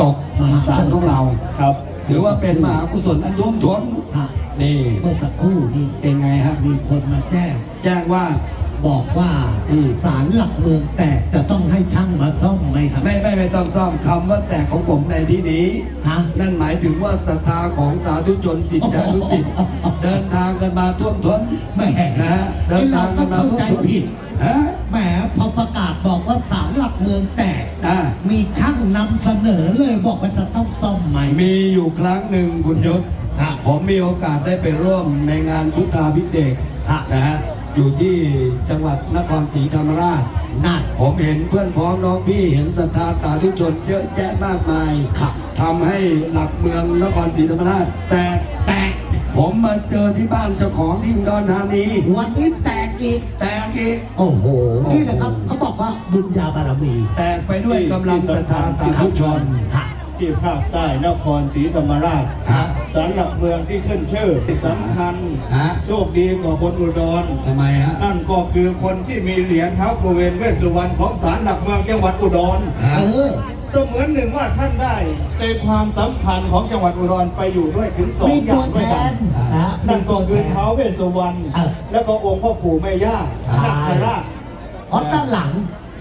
ตกอีสานของเรา ครับ ถือว่าเป็นมหากุศลอันท่วมท้นฮะนี่ เมื่อสักครู่นี้เป็นไงฮะ มีคนมาแจ้ง แจ้งว่า บอกว่าอืม ศาลหลักเมืองแตกจะต้องให้ช่างมาซ่อมไหมครับไม่ไม่ไม่ต้องซ่อมคำว่าแตกของผมในที่นี้ ฮะ นั่นหมายถึงว่าศรัทธาของสาธุชนสิทธิานุสิทธิ์เดินทางกันมาท่วมท้นแหมนะฮะเดินทางกันมาเข้าท่วมใจท้นผิด ฮะ แหมพอประกาศบอกว่าศาลหลักเมืองแตกอ่ามีช่างนำเสนอเลยบอกว่าจะต้องซ่อมไหมมีอยู่ครั้งหนึ่งคุณยศฮะผมมีโอกาสได้ไปร่วมในงานพุทธาพิเศษกฮะ นะฮะอยู่ที่จังหวัดนครศรีธรรมราช นั่น ผมเห็นเพื่อนพ้องน้องพี่เห็นศรัทธาสาธุชนเยอะแยะมากมายครับ ทำให้หลักเมืองนครศรีธรรมราช แตกแตกผมมาเจอที่บ้านเจ้าของที่อุดรธานีวันนี้แตก อีกแตกอีกโอ้โห นี่แหละครับเขาบอกว่าบุญญาบารมี แตกไปด้วยกำลังศรัทธาสาธุชนฮะที่ภาคใต้นครศรีธรรมราชฮะศาลหลักเมืองที่ขึ้นชื่อสำคัญฮะ โชคดีกว่าคนอุดร ทำไมฮะ นั่นก็คือคนที่มีเหรียญเท้าโกเวนเวสสุวรรณของศาลหลักเมืองจังหวัดอุดรฮะเออ เสมือนหนึ่งว่าท่านได้ในความสัมพันธ์ของจังหวัดอุดรไปอยู่ด้วยถึงสองมีอตัย่าวงแทด้วยกันนนะนั่นก็คือมีตัวแทเท้าเวสสุวรรณเออแล้วก็องค์พ่อปู่แม่ย่าใช่ นาคราชเพราะด้านหลัง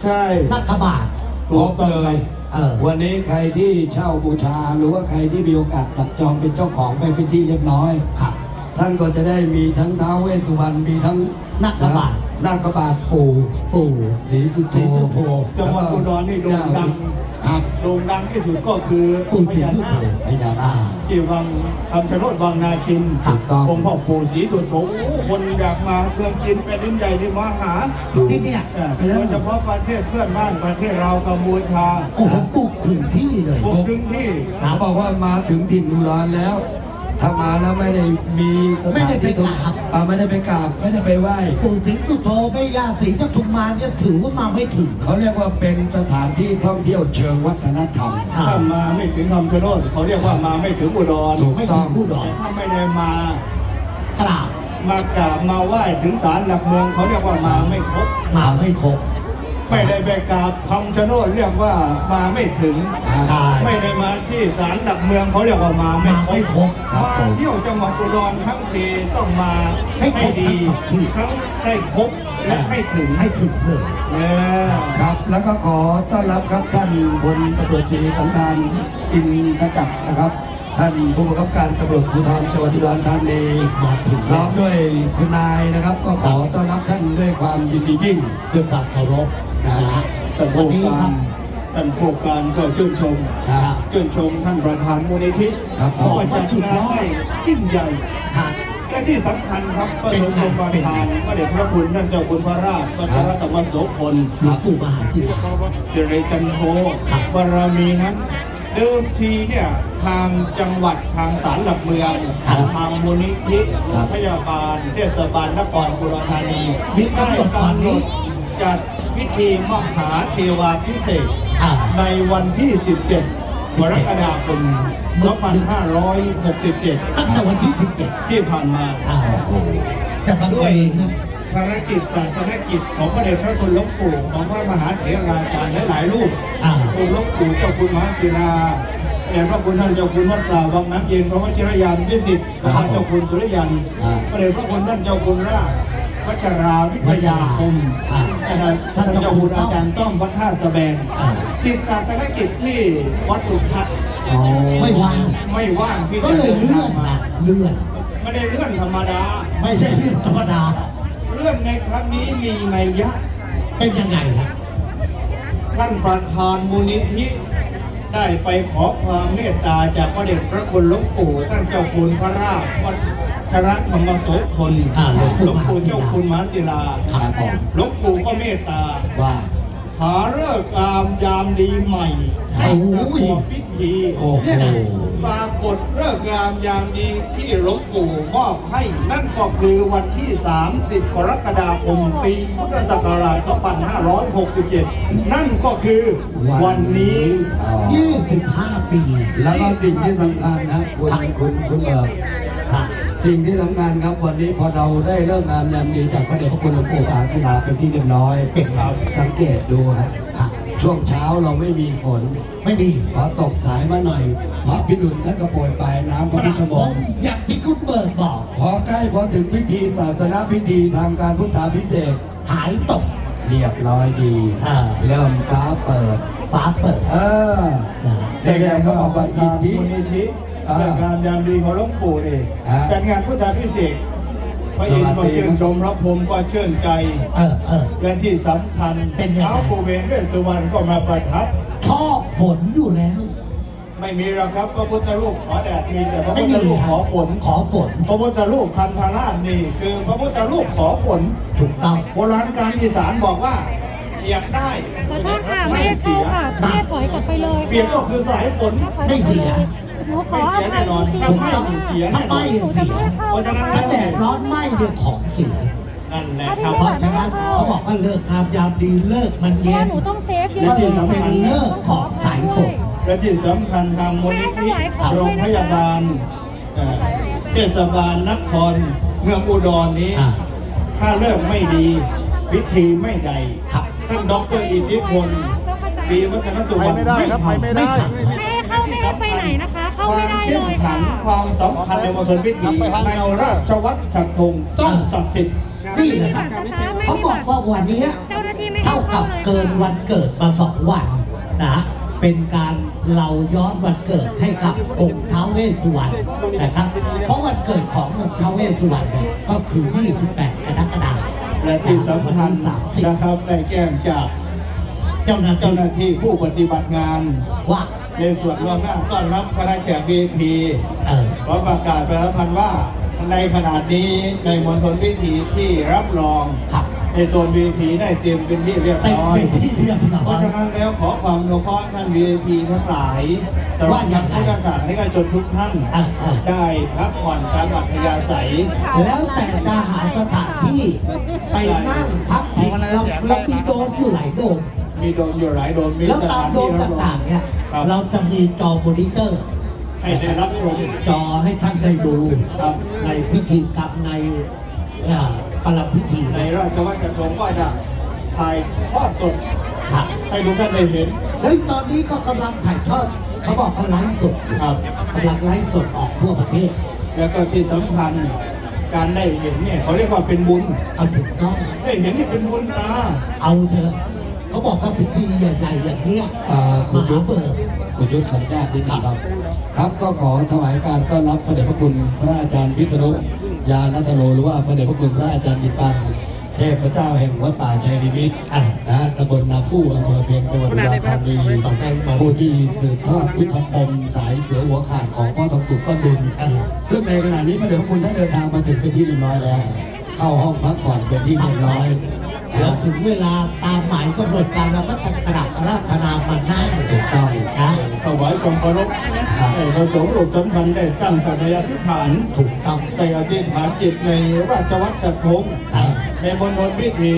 ใช่ นักขบาทครบเลย เออ วันนี้ใครที่เช่าบูชาหรือว่าใครที่มีโอกาสจับจองเป็นเจ้าของไปเป็นที่เรียบร้อย ครับ ท่านก็จะได้มีทั้งท้าวเวสสุวรรณมีทั้งนาคบาท นาคบาทปู่ปู่ศรีสุโธศรีสุโธจังหวัดอุดรนี่โด่งดัง ครับโด่งดังที่สุดก็คือปู่พศรีญาสุนาโธคพญานาคที่วังคำชะโนดวังนาคินถูกต้ององค์พ่อปู่ศรีสุโธโอ้คนอยากมาเมืองจีนเป็นดินใหญ่ที่มาหาที่เนี่ยเออโดยเฉพาะประเทศเพื่อนบ้านประเทศเรากัมพูชาโอ้โหปลูกถึงที่เลยบุกถึงที่เขาบอกว่ามาถึงถิ่นอุดรแล้ว ถ้ามาแล้วไม่ได้มีสถานไม่ได้ไปที่กราบอ่าไม่ได้ไปกราบไม่ได้ไปไหว้ปู่ศรีสุโธแม่ย่าศรีปทุมมาเนี่ยถือว่ามาไม่ถึง เขาเรียกว่าเป็นสถานที่ท่องเที่ยวเชิงวัฒนธรรมอ่าถ้ามาไม่ถึงคำชะโนดเขาเรียกว่ามาไม่ถึงอุดรถูกไม่ต้ถึองงผู้ดอแต่นถ้าไม่ได้มากราบมากราบมาไหว้ถึงศาลหลักเมืองเขาเรียกว่ามาไม่ครบ มาไม่ครบ ไม่ได้ไปกราบคำชะโนดเรียกว่ามาไม่ถึง ใช่ไม่ได้มาที่ศาลหลักเมืองเขาเรียกว่ามาไม่มาครไม่บครบครับมาผมเที่ยวจังหวัดอุดรทั้งทีต้องมาให้ครบดีทั้งที่ ทั้งได้ครบและให้ถึงให้ถึงเลย เออ ครับแล้วก็ขอต้อนรับครับท่านพลตำรวจตรีสังการอินทจักรนะครับ ท่านผู้บังคับการตำรวจภูธรจังหวัดอุดรธานีมาถึงพร้อมด้วยคุณนายนะครับ ก็ขอต้อนรับท่านด้วยความยินดียิ่งด้วยความเคารพนะฮะท่านวันผู้นี้คการัรบท่านผู้การก็ชื่นชมครับชื่นชมท่านประธานมูลนิธิครับผมว่าจัดงานให้ยิ่งใหญ่ฮะและที่สำคัญครับก็เป็นทรงไงชมประเป็นไงธานพระเดชพระคุณท่านเจ้าคุณพระราชวัชรธรรมโสพลหลวงปู่มหาศิลาเจเรจันโทครับบารมีนั้น เดิมทีเนี่ยทางจังหวัดทางศาลหลักเมืองทางมูลนิธิโรงพยาบาลเทศบาลนครบุรีธานีมีกำหนดตอนนี้ จัดพิธีมหาเทวาพิเศษกอ่า ในวันที่ 17กรกฎาคม2567 ตั้งแต่วันที่สิบเอ็ดที่ผ่านมาอ่าแต่มาด้วยนะ ภารกิจศาสนกิจของพระเดชพระคุณหลวงปู่ของพระมหาเถราจารย์หลายๆรูปอ่าองค์หลวงปู่เจ้าคุณมหาศิลาพระเดชพระคุณท่านเจ้าคุณวัดป่าวังน้ำเย็นพระวชิรยานวิสิทธิ์พระเจ้าคุณสุริยันอ่าพระเดชพระคุณท่านเจ้าคุณราชวัชราวิทยาคมอ่าท่านเจ้าคุณอาจารย์ต้อมวัดท่าสะแบงอ่าติดศาสนกิจที่วัดสุทัศน์อ๋อไม่ว่างไม่ว่างที่ก็จะเลยเลื่อนมานะเลื่อนไม่ได้เลื่อนธรรมดา ไม่ใช่เลื่อนธรรมดา เลื่อนในครั้งนี้มีนัยยะเป็นยังไงครับ ท่านประธานมูลนิธิได้ไปขอความเมตตาจากพระเดชพระคุณหลวงปู่ท่านเจ้าคุณพระราชวัชรธรรมโสพลอ่าหลวงปู่หลวงปู่เจ้าคุณมหาศิลาครับผมหลวงปู่ก็เมตตาว่าหาเลิกษ์งามยามดีใหม่ให้ประกอบพิธีโอ้โห ปรากฏเลิกษ์งามยามดีที่หลวงปู่มอบให้นั่นก็คือวันที่ 30 กรกฎาคมปีพุทธศักราช 2567 นั่นก็คือวันนี้อ๋อ25 ปี แล้วก็สิ่งที่สำคัญนะคุณคุณคุณเบิร์ฮะสิ่งที่สำคัญครับวันนี้พอเราได้เริ่มงานยามดีจากพระเดชพระคุณหลวงปู่มหาศิลาเป็นที่เรียบร้อยเป็นครับสังเกตดูฮะฮะ ช่วงเช้าเราไม่มีฝนไม่มีพอตกสายมาหน่อยพระพิรุณท่านก็โปรยปลายน้ำพระพุทธมนต์อย่างที่คุณเบิร์ดบอก พอใกล้พอถึงพิธีศาสนาพิธีทางการพุทธาพิเศษกหายตกเรียบร้อยดีอ่าเริ่มฟ้าเปิด ฟ้าเปิด เออนะเด็กๆเขาบอกว่าอิทธิมูลนิธิอ่าเรื่องงานยามดีของหลวงปู่นี่อ่าจัดงานพุทธาพิเศษก พระอินทร์ก็ชื่นชมพระพรหมก็ชื่นใจ เออเออ และที่สำคัญเป็นยังไง ท้าวปูเวนเวสสุวรรณก็มาประทับ ชอบฝนอยู่แล้ว ไม่มีหรอกครับพระพุทธรูปขอแดดมีแต่พระไม่พุทธมีรูปฮะขอฝน ขอฝนพระพุทธรูปคันธราชนี่คือพระพุทธรูปขอฝน ถูกต้อง โบราณการอีสานบอกว่าเปียกได้ขอโทษค่ะ ไม่ได้เข้าค่ะแม่ถอยกลับไปเลยเปียกก็คือสายฝน ไม่เสีย หนูขอไม่เสียแน่นอนจริงถ้าๆไม่ค่ะ เสียถ้าไม่เสียเพราะฉะนั้นถ้าแดดร้อนไหม้เนี่ยของเสีย นั่นแหละครับ เพราะฉะนั้นเขาบอกว่าเลิกงามยามดีเลิกมันเพราะเย็ว่าน หนูต้องเซฟเยและอะที่สำคัญเป็นเลิกของสายฝน และที่สำคัญทางมูลนิธิโรงพยาบาลเอ่อเทศบาลนครเมืองอุดรนี้ อ่า ถ้าเลิกไม่ดีพิธีไม่ใดครับ ท่านดอกเตอรอิทธิพลปีวัฒนสุวรรณไม่ทำไม่ทำแม่เข้าไม่ให้ไปไหนนะคะเข้า ควาไม่มได้เข้มเลยขัค่ะนความสำคัญในมณฑลพิธีในราชวัตรฉัตรพงศ์ต้องศักดิ์สิทธิ์นี่แหละครับเขาบอกว่าวันเนี้ยเจ้าหน้าที่ไม่ให้เท่าเข้ากับเลยเกินวันเกิดมาสองวันนะเป็นการเราย้อนวันเกิดให้กับองค์ท้าวเวสสุวรรณนะครับ เพราะวันเกิดขององค์ท้าวเวสสุวรรณเนี่ยก็คือ 28 กรกฎาคมและที่สำคัญสามสิบนะครับได้แจ้งจากเจ้าหน้าเจ้าที่หน้าที่ผู้ปฏิบัติงานว่า ในส่วนล่วงหน้าต้อนรับคณะแขก VIP เออขอประกาศประชาสัมพันธ์ว่าในขณะนี้ในมณฑลพิธีที่รับรองขับในโซน VIP ได้เตรียมเป็นที่เรียบเต็มร้อยเป็นที่เรียบร้เพอราะยฉะนั้นแล้วขอความอนุเคราะห์ท่าน VIP ทั้งหลายตลอดยังพุทธศาสนิกชนทุกท่านอะอะได้พักผ่อนตามอัธยาศัย แล้วแต่จะหาสถานที่ไปนั่งพักพิงเราเรามีโดมอยู่หลายโดม มีโดมอยู่หลายโดมมีแล้วสตาถามนโดที่มรับรอต่าง งๆ เนี่ย ครับ เราจะมีจอมอนิเตอร์ ให้ได้รับชม จอให้ท่านได้ดูครับ ในพิธีกรรมในเอ่อประลับพิธีในนะราชวัตรกระทงก็จะถ่ายทอดสดครับให้ทุกท่านได้เห็นแล้วตอนนี้ก็กำลังถ่ายทอดเขาบอกว่าไลฟ์สดอยู่ครับ กำลังไลฟ์สดออกทั่วประเทศแล้วก็ที่สำคัญการได้เห็นเนี่ยเขาเรียกว่าเป็นบุญ เอาถูกต้องได้เห็นนี่เป็นบุญตาเอาเถอะ เขาบอกว่าพิธีใหญ่ๆอย่างเนี้ยอ่าคุมณยุหาทธเบิก คุณยุทธขออนุญาตนิดนึงครับ ครับก็ขอถวายการต้อนรับพระเดชพระคุณพระอาจารย์พิษณุยานัทโลหรือว่าพระเดชพระคุณพระอาจารย์อิปันเทพเจ้าแห่งวัดป่าชัยนิมิตรอะนะตำบลนาผู้อำเภอเพียงจังหวัดอุดรธานีผู้ที่สืบทอดพุทธคมสายเสือหัวขาดของพ่อทองสุกก้อนดุลเออ ซึ่งในขณะนี้พระเดชพระคุณท่านเดินทางมาถึงเป็นที่เรียบร้อยแล้ว เข้าห้องพักผ่อนเป็นที่เรียบร้อย เดี๋ยวนะถึงเวลาตามหมายกำหนดการเราก็จะกราบอาราธนามันนั่งถูกต้องนะถวายความเคารพให้พระสงฆ์รูปสำคัญได้ตั้งสัตยาธิษฐาน ถูกต้องได้อธิษฐานจิตในราชวัตรจักรพงศ์อะ ในมณฑลพิธี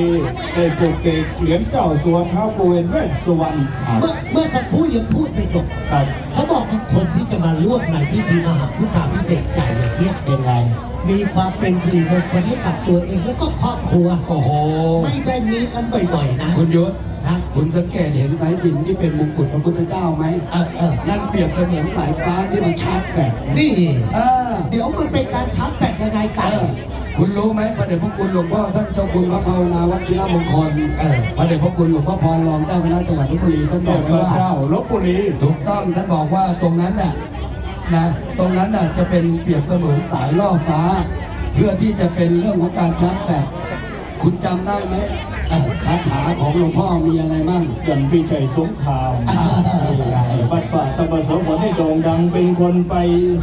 ได้ปลูกเสกเหรียญเจ้าสวนเท้าปูเวนเวสสุวรรณครับเมื่อเมื่อสักครู่ยังพูดไม่จบครับเขาบอกว่าคนที่จะมาร่วมในพิธีมหาพุทธาพิเศษกใหญ่อย่างเนี้ยเป็นไง มีความเป็นสิริมงคลให้กับตัวเองแล้วก็ครอบครัว โอ้โห ไม่ได้มีกันบ่อยๆนะคุณยุทธนะคุณสังเกตเห็นสายสิญจนที่เป็นมงกุฎพระพุทธเจ้าไหมเออเออนั่นเปรียบเสมือนสายฟ้าที่มันชาร์จแบตะนี่ เออ เดี๋ยวมันเป็นการชาร์จแบตยังไงเอกันอ คุณรู้ไหมพระเดชพระคุณหลวงพ่อท่านเจ้าคุณพระภาวนาวัชิรมงคลเออพระเดชพระคุณหลวงพ่อพรรองเจ้าคณะจังหวัดลบบุรีท่านบแด่อกพไว้ระว่าเจ้าลบบุรีถูกต้องท่านบอกว่าตรงนั้นน่ะนะตรงนั้นน่ะจะเป็นเปรียบเสมือนสายล่อฟ้า เพื่อที่จะเป็นเรื่องของการชาร์จแบตคุณจำได้ไหมเอ่อคาถาของหลวงพ่อมีอะไรบ้างยันพี่ชัยสงครามอ่านี่ไงวัดป่าธรรมสมผลให้โด่งดังเป็นคนไป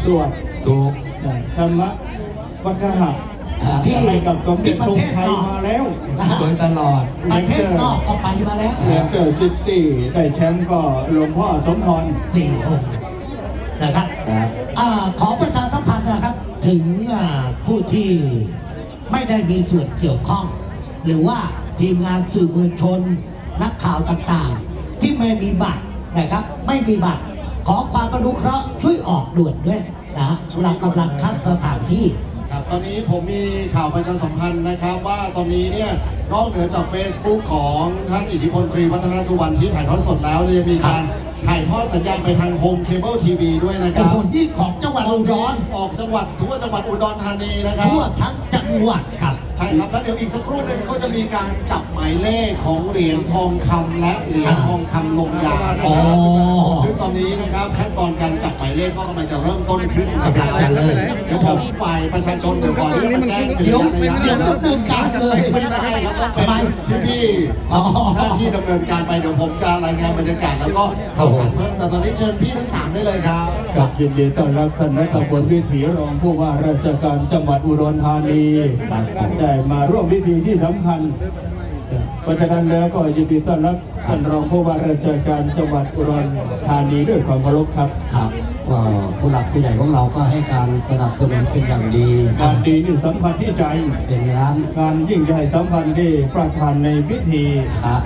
สวดถูกธรรมะวัคหะอ่า ที่ให้กับสมเด็จทรงชัยมาแล้วโดยตลอดประเทศนอกก็ไปมาแล้วเลสเตอร์ซิตี้ได้แชมป์ก็หลวงพ่อสมพรสี่องค์นะครับครับอ่าขอประชาสัมพันธ์นะครับ ถึงอ่าผู้ที่ไม่ได้มีส่วนเกี่ยวข้อง หรือว่าทีมงานสื่อมวลชน นักข่าวต่างๆ ที่ไม่มีบัตรนะครับ ไม่มีบัตร ขอความอนุเคราะห์ช่วยออกด่วนด้วยนะเรากำลังคัดสถานที่ ตอนนี้ผมมีข่าวประชาสัมพันธ์นะครับ ว่าตอนนี้เนี่ยนอกเหนือจาก Facebook ของท่านอิทธิพลตรีวัฒนสุวรรณที่ถ่ายทอดสดแล้วเนี่ยมีการถ่ายทอดสัญญาณไปทางโฮมเคเบิลทีวีด้วยนะคโอ้รับโหนี่ของจังหวัดอุดรออกจังหวัดทั่วจังหวัดอุดรธานีนะครับทั่วทั้งจังหวัดครับ ใช่ครับแล้วเดี๋ยวอีกสักครู่หนึงก็จะมีการจับหมายเลขของเหรียญทองคำและเหรียญทองคำลงยานะครับอ๋อซึ่งตอนนี้นะครับขั้นตอนการจับหมายเลขก็กำลังจะเริ่มต้นขึ้นนะครักำลังจะเริ่มเดี๋ยวผมฝ่ายประชาชนเดี๋ยวขอที่จะมาแจ้งเป็นเดี๋ยวระยะเดี๋ยวดำเนินการเลยไม่ได้ครับต้องเป็นทำไมพี่ๆอ๋อ หน้าที่ดำเนินการไปเดี๋ยวผมจะรายงานบรรยากาศแล้วก็ข่าวสารเพิ่มแต่ตอนนี้เชิญพี่ทั้งสามได้เลยครับ กับยินดีต้อนรับท่านรัฐมนตรีวิถีรองผู้ว่าราชการจังหวัดอุดรธานี ได้มาร่วมพิธีที่สำคัญ เพราะฉะนั้นแล้วก็ยินดีต้อนรับท่านรองผู้ว่าราชการจังหวัดอุดรธานีด้วยความเคารพครับครับก็ผู้หลักผู้ใหญ่ของเราก็ให้การสนับสนุนเป็นอย่างดีงานดีนี่สัมพันธ์ที่ใจเป็นร้านการยิ่งใหญ่สัมพันธ์ที่ประธานในพิธีค่ะ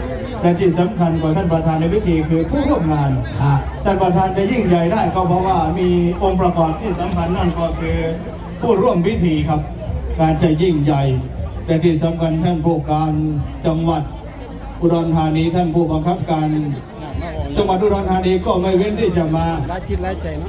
และที่สำคัญกว่าท่านประธานในพิธีคือผู้ร่วมงานค่ะท่านประธานจะยิ่งใหญ่ได้ก็เพราะว่ามีองค์ประกอบที่สำคัญนั่นก็คือผู้ร่วมพิธีครับ การจะยิ่งใหญ่แต่ที่สำคัญท่านผู้การจังหวัดอุดรธานีท่านผู้บังคับการ จังหวัดอุดรธานีก็ไม่เว้นที่จะมา